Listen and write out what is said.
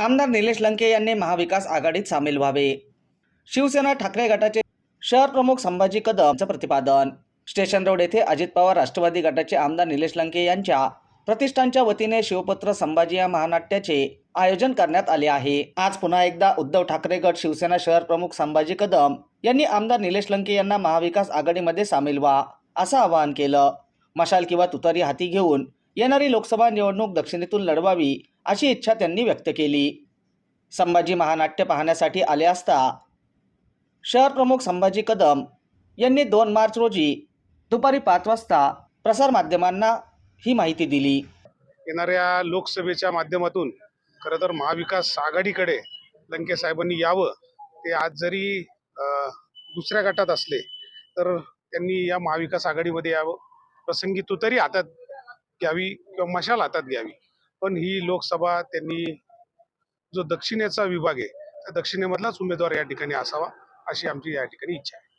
आमदार निलेश लंके यांनी महाविकास आघाडीत सामील व्हावे. शिवसेना ठाकरे गटाचे शहर प्रमुख संभाजी कदमचं प्रतिपादन. स्टेशन रोड येथे अजित पवार राष्ट्रवादी गटाचे आमदार निलेश लंके यांच्या प्रतिष्ठानच्या वतीने शिवपत्र संभाजी या महानाट्याचे आयोजन करण्यात आले आहे. आज पुन्हा एकदा उद्धव ठाकरे गट शिवसेना शहर प्रमुख संभाजी कदम यांनी आमदार निलेश लंके यांना महाविकास आघाडीमध्ये सामील व्हा असं आवाहन केलं. मशाल किंवा तुतारी हाती घेऊन येणारी लोकसभा निवडणूक दक्षिणेतून लढवावी अशी इच्छा त्यांनी व्यक्त केली. संभाजी महानाट्य पाहण्यासाठी आले असता शहर प्रमुख संभाजी कदम यांनी दोन मार्च रोजी दुपारी पाच वाजता प्रसारमाध्यमांना ही माहिती दिली. येणाऱ्या लोकसभेच्या माध्यमातून खरं तर महाविकास आघाडीकडे लंके साहेबांनी यावं ते आज जरी दुसऱ्या गटात असले तर त्यांनी या महाविकास आघाडीमध्ये यावं. प्रसंगी तुतरी हातात घ्यावी किंवा मशाल हातात घ्यावी. पण ही लोकसभा त्यांनी जो दक्षिणेचा विभाग आहे त्या दक्षिणेमधलाच उमेदवार या ठिकाणी असावा अशी आमची या ठिकाणी इच्छा आहे.